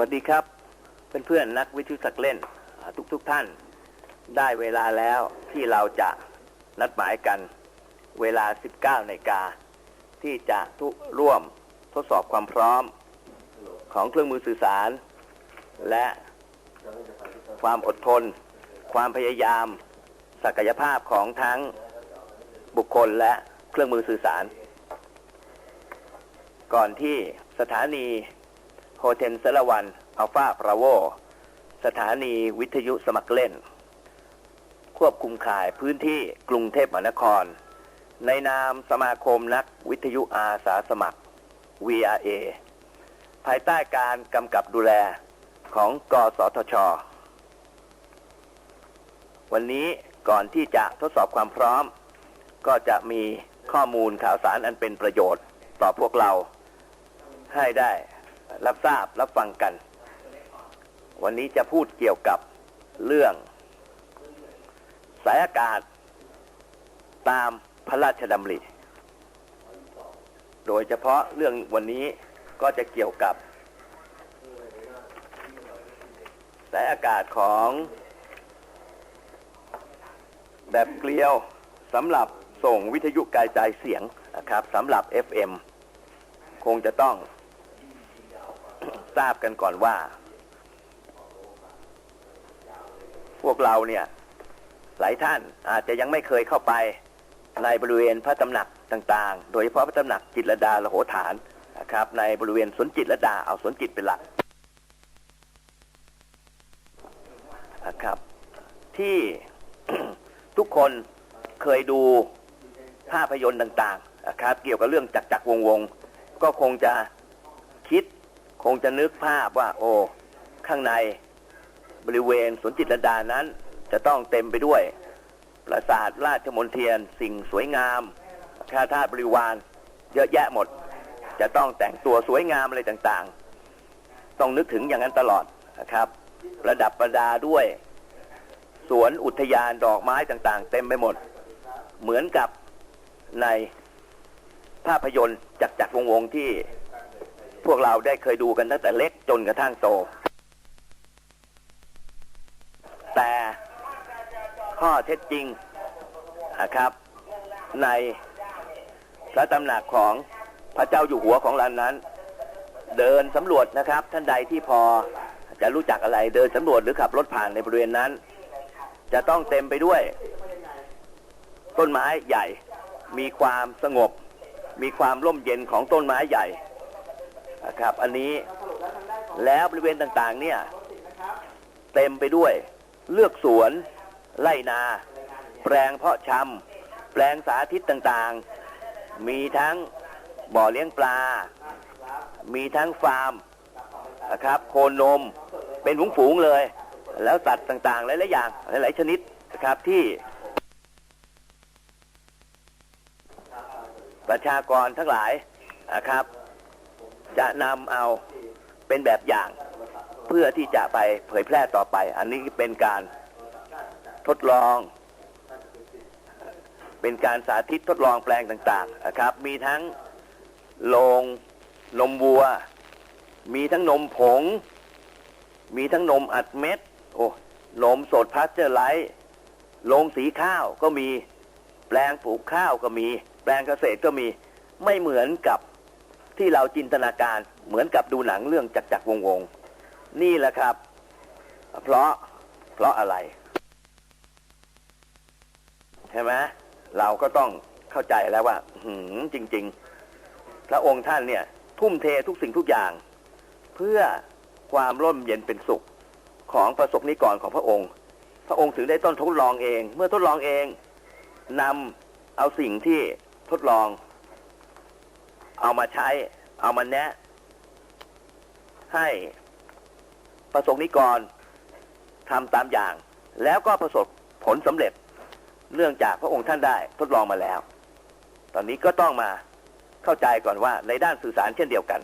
วัสดีครับ เพื่อนๆนักวิทยุสักเล่น ทุกๆทท่าน ได้เวลาแล้วที่เราจะนัดหมายกันเวลา 19นาฬิกา ที่จะทุร่วมทดสอบความพร้อมของเครื่องมือสื่อสาร และความอดทน ความพยายาม ศักยภาพของทั้งบุคคลและเครื่องมือสื่อสาร ก่อนที่สถานี โฮเทนเซลวันอัลฟาบราโว สถานีวิทยุสมัครเล่น ควบคุมข่ายพื้นที่กรุงเทพมหานคร ในนามสมาคมนักวิทยุอาสาสมัคร VRA ภายใต้การกำกับดูแลของกสทช วันนี้ก่อนที่จะทดสอบความพร้อม ก็จะมีข้อมูลข่าวสารอันเป็นประโยชน์ต่อพวกเราให้ได้ รับทราบรับฟังกัน วันนี้จะพูดเกี่ยวกับเรื่อง สายอากาศ ตามพระราชดำริ โดยเฉพาะเรื่องวันนี้ก็จะเกี่ยวกับ สายอากาศของแบบเกลียวสำหรับส่งวิทยุกระจายเสียงนะครับสำหรับ FM คงจะต้อง ทราบกันก่อนว่า พวกเราเนี่ย หลายท่านอาจจะยังไม่เคยเข้าไปในบริเวณพระตำหนักต่างๆ โดยเฉพาะพระตำหนักจิตรดาละโหฐานนะครับ ในบริเวณสวนจิตรดาเอาสวนจิตเป็นหลักนะครับ ที่ทุกคนเคยดูภาพยนตร์ต่างๆนะครับ เกี่ยวกับเรื่องจักจักรวงวงๆก็คงจะ คงจะนึกภาพว่า โอ้ข้างในบริเวณสวนจิตรดานั้น จะต้องเต็มไปด้วย ปราสาทราชมนเทียน สิ่งสวยงามข้าทาสบริวาร เยอะแยะหมด จะต้องแต่งตัวสวยงามอะไรต่างๆ ต้องนึกถึงอย่างนั้นตลอดนะครับ ระดับประดาด้วย สวนอุทยานดอกไม้ต่างๆ เต็มไปหมด เหมือนกับในภาพยนตร์จักจักรวงวงๆที่ พวกเราได้เคยดูกันตั้งแต่เล็กจนกระทั่งโต แต่ข้อเท็จจริงนะครับ ในพระตำหนักของพระเจ้าอยู่หัวของเรานั้น เดินสำรวจนะครับ ท่านใดที่พอจะรู้จักอะไรเดินสำรวจหรือขับรถผ่านในบริเวณนั้น จะต้องเต็มไปด้วย ต้นไม้ใหญ่ มีความสงบ มีความร่มเย็นของต้นไม้ใหญ่ นะครับ อันนี้แล้วบริเวณต่างๆ เนี่ย เต็มไปด้วย เลือกสวนไร่นา แปลงเพาะชำแปลงสาธิตต่างๆ มีทั้งบ่อเลี้ยงปลา มีทั้งฟาร์มนะครับโคนนมเป็นฝูงๆเลย แล้วสัตว์ต่างๆ หลายๆอย่างหลายๆชนิดนะครับที่ ประชากรทั้งหลายนะครับ จะนำเอาเป็นแบบอย่าง เพื่อที่จะไปเผยแพร่ต่อไป อันนี้เป็นการทดลอง เป็นการสาธิตทดลองแปลงต่างๆนะครับ มีทั้งโรงนมวัว มีทั้งนมผง มีทั้งนมอัดเม็ด โอ้นมสดพาสเจอร์ไลท์โรงสีข้าวก็มีแปลงปลูกข้าวก็มี แปลงเกษตรก็มีไม่เหมือนกับ ที่เราจินตนาการเหมือนกับดูหนังเรื่องจักรจักรวงวงนี่แหละครับ เพราะเพราะอะไร ใช่ไหมเราก็ต้องเข้าใจแล้วว่า หืมจริง ๆ พระองค์ท่านเนี่ย ทุ่มเททุกสิ่งทุกอย่าง เพื่อความร่มเย็นเป็นสุขของประสบนิกรของพระองค์ พระองค์ถึงได้ต้นทดลองเอง เมื่อทดลองเองนำเอาสิ่งที่ทดลอง เอามาใช้ เอามาแนะ ให้ประสบนิกรทำตามอย่าง แล้วก็ประสบผลสำเร็จเนื่องจากพระองค์ท่านได้ทดลองมาแล้ว ตอนนี้ก็ต้องมาเข้าใจก่อนว่าในด้านสื่อสารเช่นเดียวกัน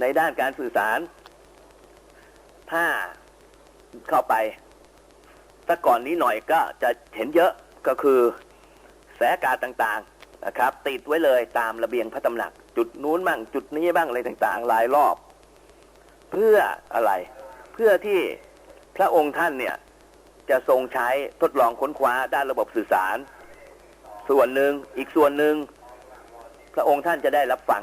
ในด้านการสื่อสาร ถ้าเข้าไปถ้าก่อนนี้หน่อยก็จะเห็นเยอะก็คือ สอากาศต่างๆนะครับ ติดไว้เลยตามระเบียงพระตำหนัก จุดนู้นบ้างจุดนี้บ้างอะไรต่างๆหลายรอบ เพื่ออะไร เพื่อที่พระองค์ท่านเนี่ยจะทรงใช้ทดลองค้นคว้าด้านระบบสื่อสาร ส่วนหนึ่งอีกส่วนหนึ่งพระองค์ท่านจะได้รับฟัง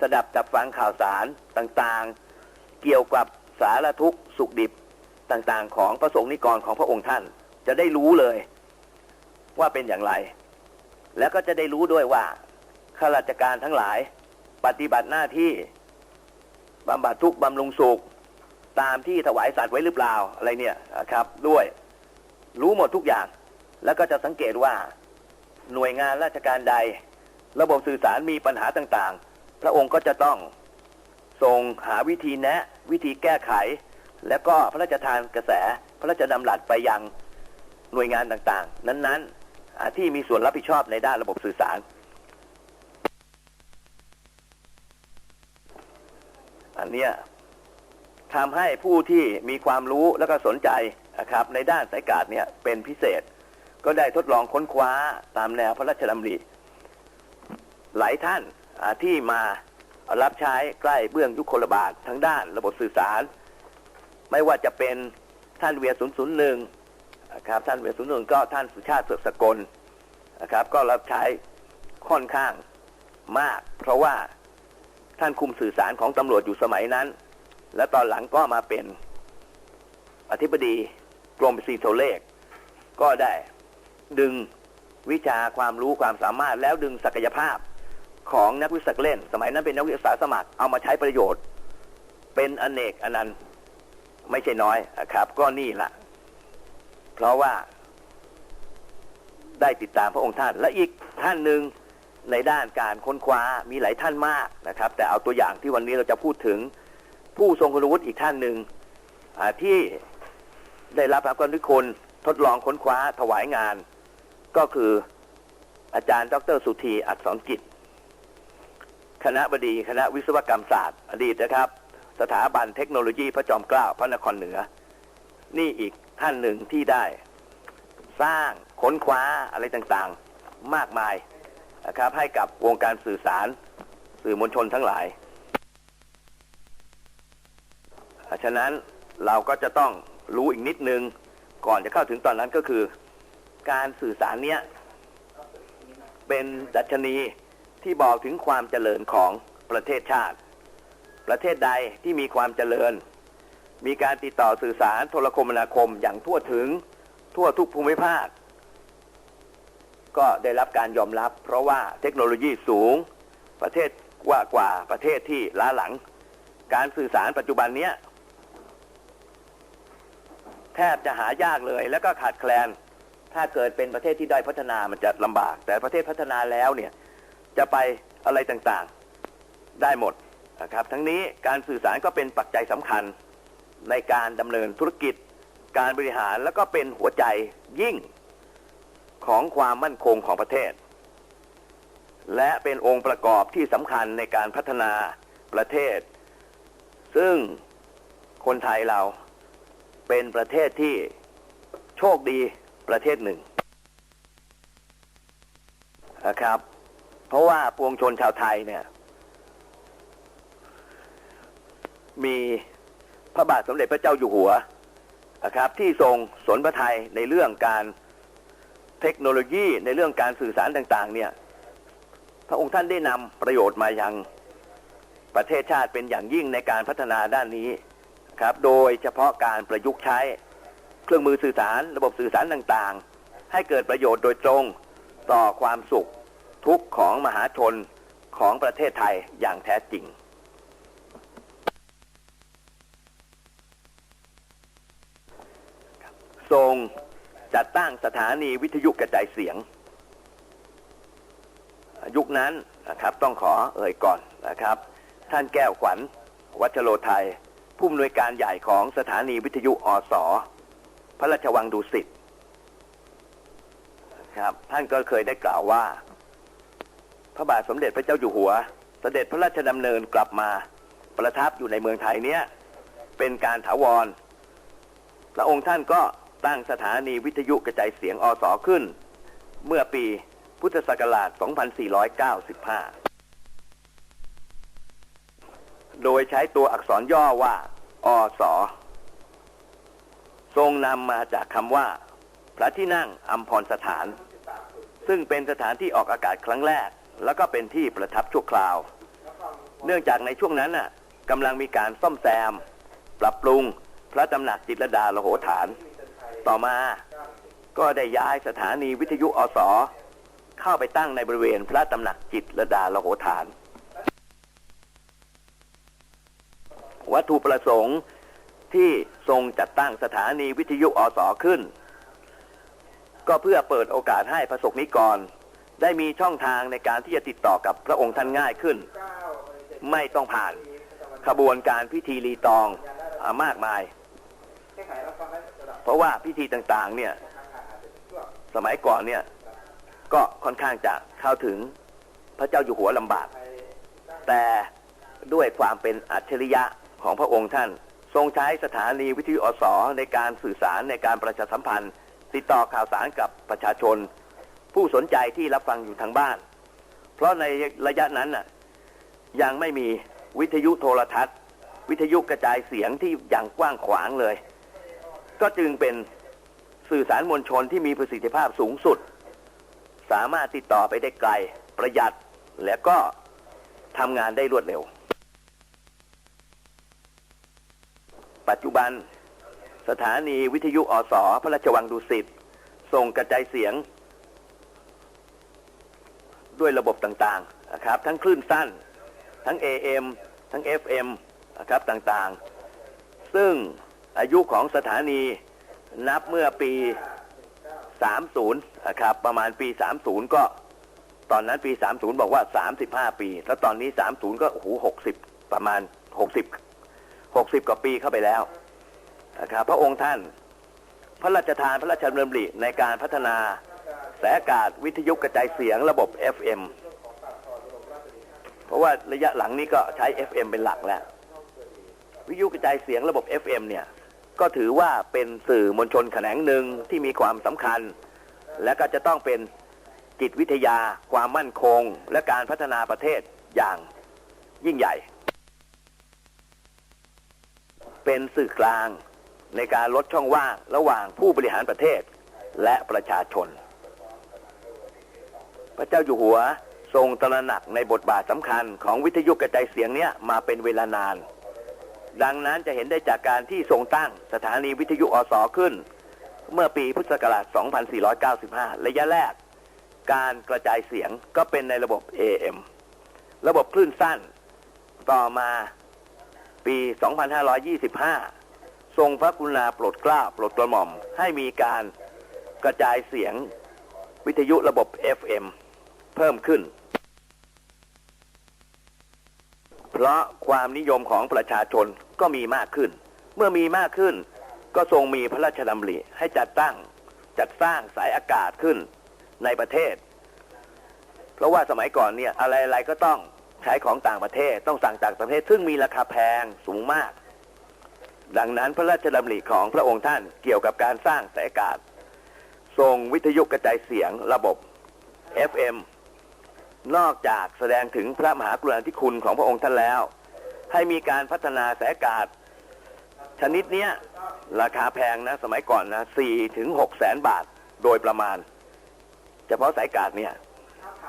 สดับจับฟังข่าวสารต่างๆ เกี่ยวกับสารทุกสุขดิบต่างๆ ของพระสงฆ์นิกรของพระองค์ท่านจะได้รู้เลย ว่าเป็นอย่างไร แล้วก็จะได้รู้ด้วยว่าข้าราชการทั้งหลาย ปฏิบัติหน้าที่บำบัดทุกข์บำรุงสุข ตามที่ถวายสัตว์ไว้หรือเปล่าอะไรเนี่ยครับ ด้วย รู้หมดทุกอย่าง แล้วก็จะสังเกตว่า หน่วยงานราชการใด ระบบสื่อสารมีปัญหาต่างๆ พระองค์ก็จะต้องทรงหาวิธีแนะ วิธีแก้ไข แล้วก็พระราชทานกระแส พระราชดำรัสไปยังหน่วยงานต่างๆ นั้นๆ ที่มีส่วนรับผิดชอบในด้านระบบสื่อสาร อันเนี้ยทำให้ผู้ที่มีความรู้แล้วก็สนใจนะครับในด้านสายการเนี่ยเป็นพิเศษ ก็ได้ทดลองค้นคว้าตามแนวพระราชดำริ หลายท่านที่มารับใช้ใกล้เบื้องยุคลบาททั้งด้านระบบสื่อสาร ไม่ว่าจะเป็นท่านเวียศู นะครับท่านเวียศูนย์หนึ่งก็ท่านสุชาติเสือกสกลนะครับ ก็รับใช้ค่อนข้างมาก เพราะว่าท่านคุมสื่อสารของตำรวจอยู่สมัยนั้น และตอนหลังก็มาเป็นอธิบดีกรมสีโทเลข ก็ได้ดึงวิชาความรู้ความสามารถแล้วดึงศักยภาพของนักวิศาสตร์เล่น สมัยนั้นเป็นนักวิทยาศาสตร์สมัครเอามาใช้ประโยชน์ เป็นอนเนกอนันต์ไม่ใช่น้อยนะครับ ก็นี่แหละ เพราะว่า ได้ติดตามพระองค์ท่าน และอีกท่านหนึ่งในด้านการค้นคว้ามีหลายท่านมากนะครับ แต่เอาตัวอย่างที่วันนี้เราจะพูดถึงผู้ทรงคุณวุฒิอีกท่านหนึ่งที่ได้รับพระกรุณคุณทดลองค้นคว้าถวายงาน ก็คืออาจารย์ ดร สุธีอักษรกิจ คณะบดีคณะวิศวกรรมศาสตร์ อดีตนะครับ สถาบันเทคโนโลยีพระจอมเกล้าพระนครเหนือ นี่อีก ท่านหนึ่งที่ได้ สร้างค้นคว้าอะไรต่างๆมากมายนะครับ ให้กับวงการสื่อสารสื่อมวลชนทั้งหลาย ฉะนั้นเราก็จะต้องรู้อีกนิดนึง ก่อนจะเข้าถึงตอนนั้นก็คือ การสื่อสารเนี้ยเป็นดัชนีที่บอกถึงความเจริญของประเทศชาติ ประเทศใดที่มีความเจริญ มีการติดต่อสื่อสารโทรคมนาคมอย่างทั่วถึงทั่วทุกภูมิภาค ก็ได้รับการยอมรับ เพราะว่าเทคโนโลยีสูง ประเทศกว่ากว่าประเทศที่ล้าหลัง การสื่อสารปัจจุบันเนี้ยแทบจะหายากเลยแล้วก็ขาดแคลน ถ้าเกิดเป็นประเทศที่ได้อยพัฒนามันจะลำบาก แต่ประเทศพัฒนาแล้วเนี่ยจะไปอะไรต่างๆได้หมดนะครับ ทั้งนี้การสื่อสารก็เป็นปัจจัยสำคัญ ในการดำเนินธุรกิจ การบริหารแล้วก็เป็นหัวใจยิ่งของความมั่นคงของประเทศ และเป็นองค์ประกอบที่สำคัญในการพัฒนาประเทศ ซึ่งคนไทยเราเป็นประเทศที่โชคดีประเทศหนึ่งนะครับ เพราะว่าปวงชนชาวไทยเนี่ย มี พระบาทสมเด็จพระเจ้าอยู่หัวนะครับที่ทรงสนพระทัยในเรื่องการเทคโนโลยีในเรื่องการสื่อสารต่างๆเนี่ยพระองค์ท่านได้นำประโยชน์มายังประเทศชาติเป็นอย่างยิ่งในการพัฒนาด้านนี้ครับโดยเฉพาะการประยุกต์ใช้เครื่องมือสื่อสารระบบสื่อสารต่างๆ ให้เกิดประโยชน์โดยตรงต่อความสุขทุกข์ของมหาชนของประเทศไทยอย่างแท้จริง ทรงจัดตั้งสถานีวิทยุกระจายเสียง ยุคนั้นนะครับต้องขอเอ่ยก่อนนะครับ ท่านแก้วขวัญ วัชโรไทย ผู้อำนวยการใหญ่ของสถานีวิทยุอสพระราชวังดุสิตครับท่านก็เคยได้กล่าวว่า พระบาทสมเด็จพระเจ้าอยู่หัว เสด็จพระราชดำเนินกลับมาประทับอยู่ในเมืองไทยเนี้ยเป็นการถาวรพระองค์ท่านก็ ตั้งสถานีวิทยุกระจายเสียงอสขึ้น เมื่อปีพุทธศักราช 2495 โดยใช้ตัวอักษรย่อว่า อสทรงนำมาจากคำว่า พระที่นั่งอัมพรสถาน ซึ่งเป็นสถานที่ออกอากาศครั้งแรก แล้วก็เป็นที่ประทับชั่วคราว เนื่องจากในช่วงนั้นน่ะกำลังมีการซ่อมแซม ปรับปรุงพระตำหนักจิตรดาลโหฐาน ต่อมา ก็ได้ย้ายสถานีวิทยุอสเข้าไปตั้งในบริเวณพระตำหนักจิตรลดาลโหฐาน วัตถุประสงค์ที่ทรงจัดตั้งสถานีวิทยุอสขึ้น ก็เพื่อเปิดโอกาสให้พระสงฆ์นิกร ได้มีช่องทางในการที่จะติดต่อกับพระองค์ท่านง่ายขึ้น ไม่ต้องผ่านขบวนการพิธีรีตองอามากมาย เพราะว่าพิธีต่างๆเนี่ยสมัยก่อนเนี่ยก็ค่อนข้างจะเข้าถึงพระเจ้าอยู่หัวลำบาก แต่ด้วยความเป็นอัจฉริยะของพระองค์ท่าน ทรงใช้สถานีวิทยุอสในการสื่อสารในการประชาสัมพันธ์ ติดต่อข่าวสารกับประชาชน ผู้สนใจที่รับฟังอยู่ทางบ้าน เพราะในระยะนั้นน่ะยังไม่มีวิทยุโทรทัศน์ วิทยุกระจายเสียงที่อย่างกว้างขวางเลย ก็จึงเป็นสื่อสารมวลชนที่มีประสิทธิภาพสูงสุด สามารถติดต่อไปได้ไกล ประหยัดและก็ทำงานได้รวดเร็ว ปัจจุบันสถานีวิทยุอสพระราชวังดุสิตส่งกระจายเสียง ด้วยระบบต่างๆนะครับ ทั้งคลื่นสั้น ทั้ง AM ทั้ง FM นะครับต่างๆ ซึ่ง อายุของสถานีนับเมื่อปี 30นะครับประมาณปี 30 ก็ ตอนนั้นปี 30 บอกว่า 35 ปี แล้วตอนนี้ 30 ก็โอ้โห60 ประมาณ 60 60 กว่าปีเข้าไปแล้วนะครับพระองค์ท่าน พระราชทานพระราชดำริในการพัฒนาแสอากาศวิทยุกระจายเสียงระบบ FM เพราะว่าระยะหลังนี้ก็ใช้ FM เป็นหลักแล้ว วิทยุกระจายเสียงระบบ FM เนี่ย ก็ถือว่าเป็นสื่อมวลชนแขนงหนึ่งที่มีความสำคัญ และก็จะต้องเป็นจิตวิทยา ความมั่นคง และการพัฒนาประเทศอย่างยิ่งใหญ่ เป็นสื่อกลางในการลดช่องว่างระหว่างผู้บริหารประเทศและประชาชน พระเจ้าอยู่หัวทรงตระหนักในบทบาทสำคัญของวิทยุกระจายเสียงเนี้ยมาเป็นเวลานาน ดังนั้นจะเห็นได้จากการที่ทรงตั้งสถานีวิทยุอสขึ้น เมื่อปีพุทธศักราช 2495 ระยะแรก การกระจายเสียงก็เป็นในระบบ AM ระบบคลื่นสั้นต่อมาปี 2525 ทรงพระกรุณาโปรดเกล้าโปรดกระหม่อม ให้มีการกระจายเสียงวิทยุระบบ FM เพิ่มขึ้น เพราะความนิยมของประชาชน ก็มีมากขึ้น เมื่อมีมากขึ้น ก็ทรงมีพระราชดำริให้จัดตั้งจัดสร้างสายอากาศขึ้นในประเทศ เพราะว่าสมัยก่อนเนี่ยอะไรๆก็ต้องใช้ของต่างประเทศต้องสั่งจากต่างประเทศ ซึ่งมีราคาแพงสูงมาก ดังนั้นพระราชดำริของพระองค์ท่านเกี่ยวกับการสร้างสายอากาศ ทรงวิทยุกระจายเสียงระบบ FM นอกจากแสดงถึงพระมหากรุณาธิคุณของพระองค์ท่านแล้ว ให้มีการพัฒนาสายอากาศ ชนิดเนี้ยราคาแพงนะ สมัยก่อนนะสี่ถึงหกแสนบาทโดยประมาณ เฉพาะสายอากาศเนี่ย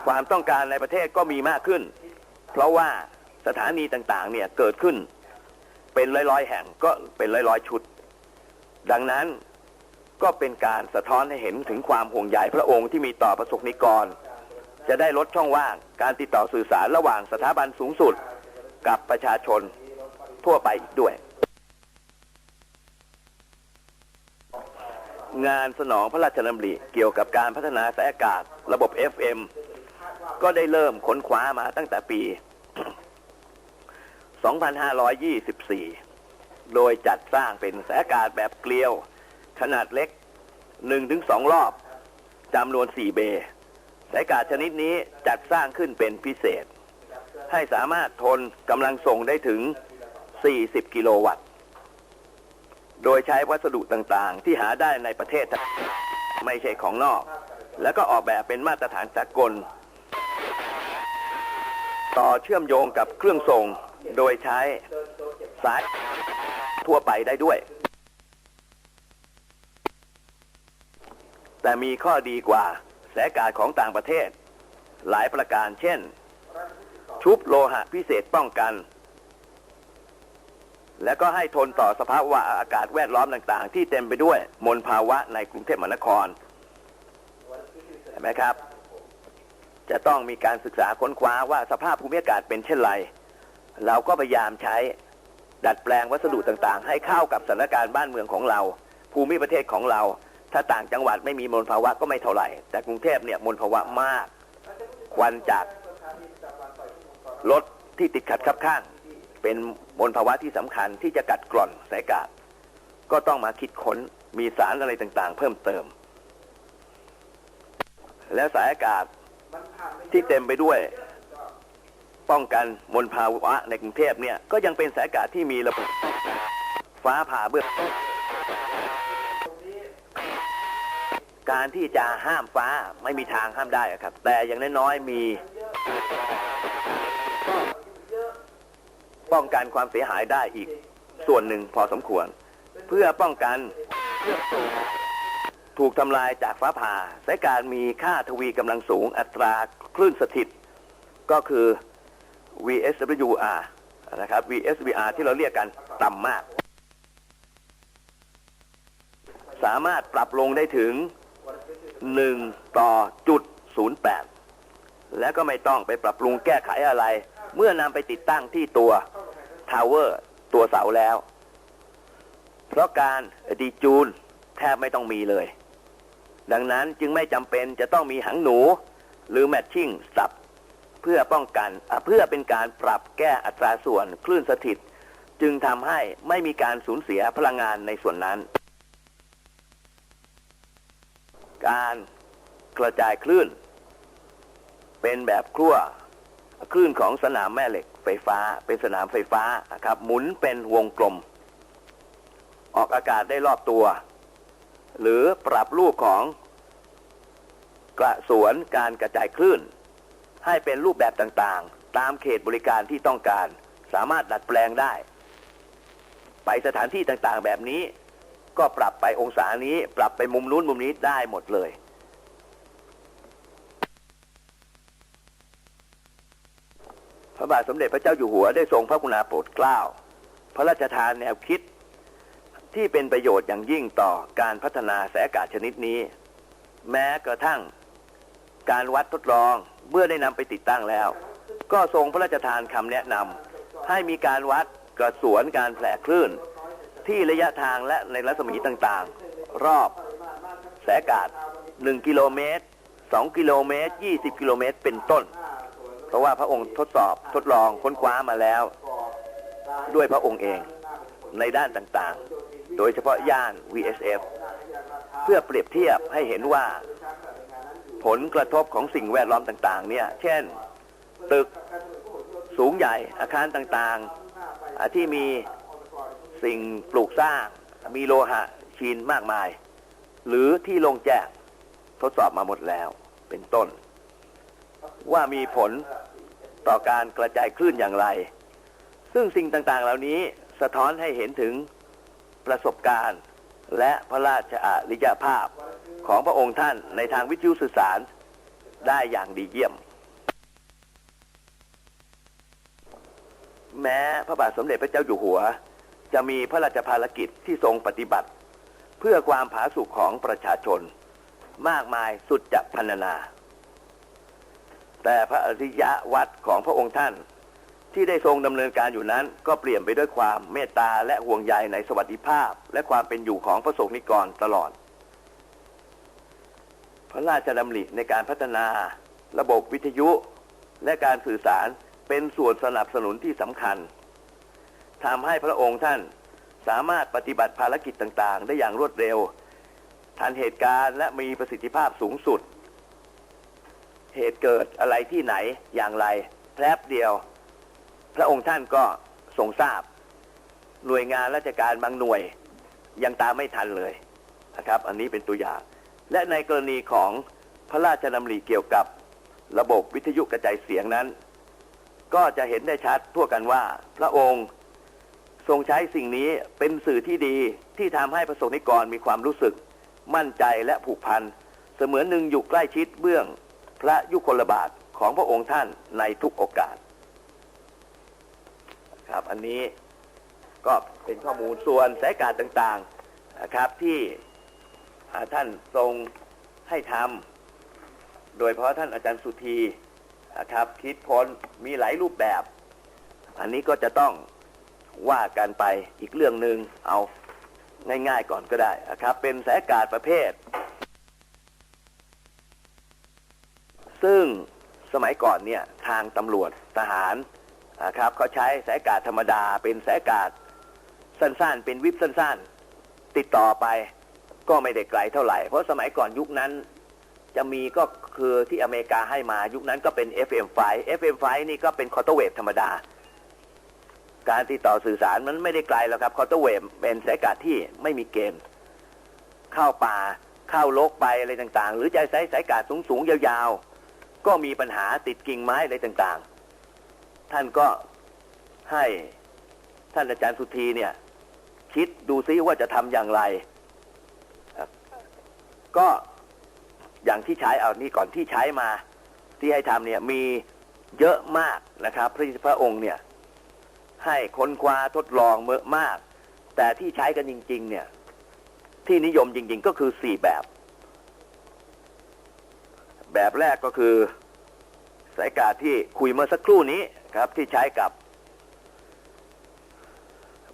ความต้องการในประเทศก็มีมากขึ้น เพราะว่าสถานีต่างๆ เนี่ยเกิดขึ้น เป็นร้อยๆแห่งก็เป็นร้อยๆชุด ดังนั้นก็เป็นการสะท้อนให้เห็นถึงความห่วงใยพระองค์ที่มีต่อประสบนิกร จะได้ลดช่องว่างการติดต่อสื่อสารระหว่างสถาบันสูงสุด กับประชาชนทั่วไปด้วย งานสนองพระราชดำริเกี่ยวกับการพัฒนาสายอากาศระบบ FM ก็ได้เริ่มค้นคว้ามาตั้งแต่ปี 2524 โดยจัดสร้างเป็นสายอากาศแบบเกลียว ขนาดเล็ก 1-2 รอบจำนวน 4 เบย์สายอากาศชนิดนี้จัดสร้างขึ้นเป็นพิเศษ ให้สามารถทนกำลังส่งได้ถึง 40 กิโลวัตต์ โดยใช้วัสดุต่างๆ ที่หาได้ในประเทศไม่ใช่ของนอก แล้วก็ออกแบบเป็นมาตรฐานสากล ต่อเชื่อมโยงกับเครื่องส่ง โดยใช้สายทั่วไปได้ด้วย แต่มีข้อดีกว่าแสกาศของต่างประเทศ หลายประการเช่น ชุบโลหะพิเศษป้องกัน และก็ให้ทนต่อสภาวะอากาศแวดล้อมต่างๆ ที่เต็มไปด้วยมลภาวะในกรุงเทพมหานครเห็นไหมครับ จะต้องมีการศึกษาค้นคว้าว่าสภาพภูมิอากาศเป็นเช่นไร เราก็พยายามใช้ดัดแปลงวัสดุต่างๆ ให้เข้ากับสถานการณ์บ้านเมืองของเรา ภูมิประเทศของเรา ถ้าต่างจังหวัดไม่มีมลภาวะก็ไม่เท่าไหร่ แต่กรุงเทพเนี่ยมลภาวะมาก ควันจาก รถที่ติดขัดขับข้าง เป็นมลภาวะที่สำคัญที่จะกัดกร่อนสายอากาศก็ต้องมาคิดค้นมีสารอะไรต่างๆ เพิ่มเติม แล้วสายอากาศที่เต็มไปด้วย ป้องกันมลภาวะในกรุงเทพเนี่ยก็ยังเป็นสายอากาศที่มีระบบฟ้าผ่าเบื้องต้นการที่จะห้ามฟ้าไม่มีทางห้ามได้ครับ แต่อย่างน้อยๆมี ป้องกันความเสียหายได้อีก ส่วนหนึ่งพอสมควร เพื่อป้องกันถูกทำลายจากฟ้าผ่าสายการมีค่าทวีกำลังสูงอัตราคลื่นสถิต ก็คือ VSWR นะครับ VSWR ที่เราเรียกกันต่ำมาก สามารถปรับลงได้ถึง 1 ต่อจุด08 และก็ไม่ต้องไปปรับปรุงแก้ไขอะไร เมื่อนำไปติดตั้งที่ตัวทาวเวอร์ตัวเสาแล้ว เพราะการดีจูนแทบไม่ต้องมีเลย ดังนั้นจึงไม่จำเป็นจะต้องมีหางหนู หรือแมทชิ่งสับเพื่อป้องกันเพื่อเป็นการปรับแก้อัตราส่วนคลื่นสถิต จึงทำให้ไม่มีการสูญเสียพลังงานในส่วนนั้น การกระจายคลื่น เป็นแบบขั้ว คลื่นของสนามแม่เหล็กไฟฟ้า เป็นสนามไฟฟ้านะครับ หมุนเป็นวงกลม ออกอากาศได้รอบตัว หรือปรับรูปของกระสวนการกระจายคลื่น ให้เป็นรูปแบบต่างๆ ตามเขตบริการที่ต้องการ สามารถดัดแปลงได้ ไปสถานที่ต่างๆแบบนี้ ก็ปรับไปองศานี้ ปรับไปมุมนู้นมุมนี้ได้หมดเลย พระบาทสมเด็จพระเจ้าอยู่หัวได้ทรงพระกรุณาโปรดเกล้า พระราชทานแนวคิดที่เป็นประโยชน์อย่างยิ่งต่อการพัฒนาสายอากาศชนิดนี้ แม้กระทั่งการวัดทดลองเมื่อได้นำไปติดตั้งแล้ว ก็ทรงพระราชทานคำแนะนำให้มีการวัดกระสวนการแผ่คลื่น ที่ระยะทางและในรัศมีต่างๆ รอบสายอากาศ 1 กิโลเมตร 2 กิโลเมตร 20 กิโลเมตร เป็นต้น ราะว่าพระองค์ทดสอบทดลองค้นคว้ามาแล้ว ด้วยพระองค์เองในด้านต่างๆ โดยเฉพาะย่าน VSF เพื่อเปรียบเทียบให้เห็นว่า ผลกระทบของสิ่งแวดล้อมต่าง ๆ เนี่ย เช่น ตึกสูงใหญ่อาคารต่างๆ ที่มีสิ่งปลูกสร้าง มีโลหะชินมากมาย หรือที่ลงแจ้งทดสอบมาหมดแล้วเป็นต้น ว่ามีผล ต่อการกระจายคลื่นอย่างไร ซึ่งสิ่งต่างๆเหล่านี้สะท้อนให้เห็นถึงประสบการณ์และพระราชอริยภาพของพระองค์ท่านในทางวิทยุสื่อสารได้อย่างดีเยี่ยม แม้พระบาทสมเด็จพระเจ้าอยู่หัว จะมีพระราชภารกิจที่ทรงปฏิบัติ เพื่อความผาสุกของประชาชน มากมายสุดจะพรรณนา แต่พระอริยวัตรของพระองค์ท่าน ที่ได้ทรงดำเนินการอยู่นั้น ก็เปลี่ยนไปด้วยความเมตตาและห่วงใยในสวัสดิภาพ และความเป็นอยู่ของพระสงฆ์นิกรตลอด พระราชดำริในการพัฒนา ระบบวิทยุและการสื่อสารเป็นส่วนสนับสนุนที่สำคัญทำให้พระองค์ท่านสามารถปฏิบัติภารกิจต่างๆ ได้อย่างรวดเร็ว ทันเหตุการณ์และมีประสิทธิภาพสูงสุด เหตุเกิดอะไรที่ไหนอย่างไรแป๊บเดียว พระองค์ท่านก็ทรงทราบ หน่วยงานราชการบางหน่วยยังตามไม่ทันเลยนะครับ อันนี้เป็นตัวอย่าง และในกรณีของพระราชดำริเกี่ยวกับระบบวิทยุกระจายเสียงนั้น ก็จะเห็นได้ชัดทั่วกันว่า พระองค์ทรงใช้สิ่งนี้เป็นสื่อที่ดีที่ทำให้ประสงค์นิกรมีความรู้สึก มั่นใจและผูกพันเสมือนหนึ่งอยู่ใกล้ชิดเบื้อง พระยุคลบาทของพระองค์ท่านในทุกโอกาสครับอันนี้ก็เป็นข้อมูลส่วนสายการต่างๆนะครับที่ท่านทรงให้ทำโดยเฉพาะท่านอาจารย์สุธีนะครับคิดค้นมีหลายรูปแบบ อันนี้ก็จะต้องว่ากันไปอีกเรื่องหนึ่งเอาง่ายๆก่อนก็ได้นะครับ เป็นสายกาศประเภท ซึ่งสมัยก่อนเนี่ยทางตำรวจทหารนะครับเขาใช้สายกาศธรรมดาเป็นสายกาศสั้นๆ เป็นวิบสั้นๆ ติดต่อไปก็ไม่ได้ไกลเท่าไหร่ เพราะสมัยก่อนยุคนั้นจะมีก็คือที่อเมริกาให้มายุคนั้นก็เป็น FM5 FM5 นี่ก็เป็นคอร์เตเวฟธรรมดา การติดต่อสื่อสารมันไม่ได้ไกลหรอกครับคอร์เตเวฟเป็นสายกาศที่ไม่มีเกณฑ์เข้าป่าเข้าโลกไปอะไรต่างๆ หรือจะใช้สายกาศสูงๆยาวๆ ก็มีปัญหาติดกิ่งไม้อะไรต่างๆ ท่านก็ให้ท่านอาจารย์สุธีเนี่ย คิดดูซิว่าจะทำอย่างไร ก็อย่างที่ใช้เอานี่ก่อนที่ใช้มาที่ให้ทำเนี่ยมีเยอะมากนะครับ พระพระองค์เนี่ย ให้ค้นคว้าทดลองเยอะมาก แต่ที่ใช้กันจริง ๆ เนี่ย ที่นิยมจริง ๆ ก็คือสี่แบบ แบบแรกก็คือ สายกาศที่คุยเมื่อสักครู่นี้ครับ ที่ใช้กับ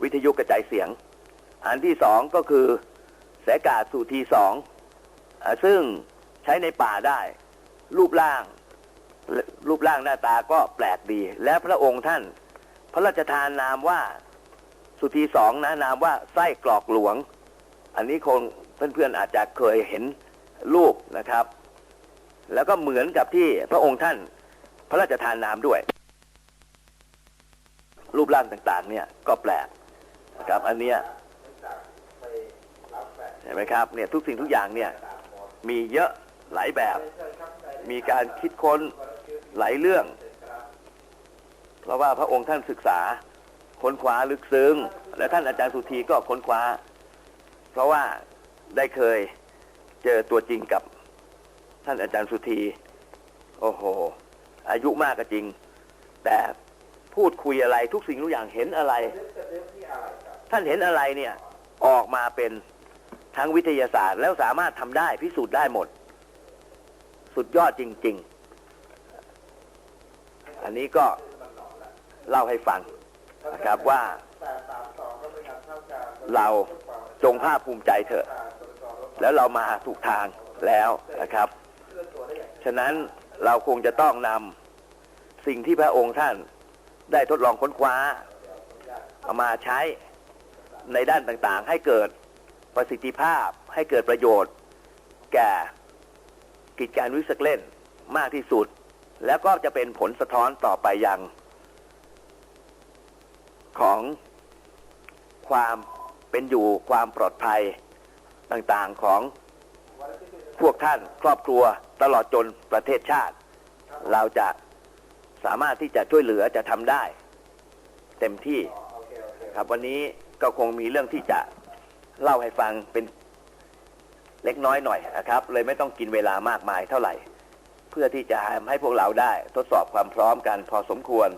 วิทยุกระจายเสียง อันที่สองก็คือสายกาศสู่ทีสองซึ่งใช้ในป่าได้ รูปร่าง รูปร่างหน้าตาก็แปลกดี และพระองค์ท่าน พระราชทานนามว่าสุธีสองนะนามว่าไส้กรอกหลวง อันนี้คงเพื่อนๆอาจจะเคยเห็นรูปนะครับ แล้วก็เหมือนกับที่พระองค์ท่านพระราชทานนามด้วย รูปร่างต่างๆ เนี่ยก็แปลกนะครับอันเนี้ยเห็นไหมครับเนี่ยทุกสิ่งทุกอย่างเนี่ยมีเยอะหลายแบบ มีการคิดค้นหลายเรื่อง เพราะว่าพระองค์ท่านศึกษาค้นคว้าลึกซึ้ง และท่านอาจารย์สุธีก็ค้นคว้า เพราะว่าได้เคยเจอตัวจริงกับ ท่านอาจารย์สุธี โอ้โห อายุมากก็จริง แต่พูดคุยอะไรทุกสิ่งทุกอย่างเห็นอะไร ท่านเห็นอะไรเนี่ย ออกมาเป็นทั้งวิทยาศาสตร์ แล้วสามารถทำได้พิสูจน์ได้หมด สุดยอดจริง ๆ อันนี้ก็เล่าให้ฟังนะครับว่าเราจงภาคภูมิใจเถอะ แล้วเรามาถูกทางแล้วนะครับ ฉะนั้นเราคงจะต้องนำสิ่งที่พระองค์ท่านได้ทดลองค้นคว้าเอามาใช้ในด้านต่างๆ ให้เกิดประสิทธิภาพให้เกิดประโยชน์ แก่กิจการวิสักเล่นมากที่สุด แล้วก็จะเป็นผลสะท้อนต่อไปยัง ของความเป็นอยู่ความปลอดภัยต่างๆของ พวกท่านครอบครัวตลอดจนประเทศชาติ เราจะสามารถที่จะช่วยเหลือจะทำได้ เต็มที่ครับวันนี้ก็คงมีเรื่องที่จะเล่าให้ฟังเป็นเล็กน้อยหน่อยนะครับ เลยไม่ต้องกินเวลามากมายเท่าไหร่ เพื่อที่จะให้พวกเราได้ทดสอบความพร้อมกันพอสมควร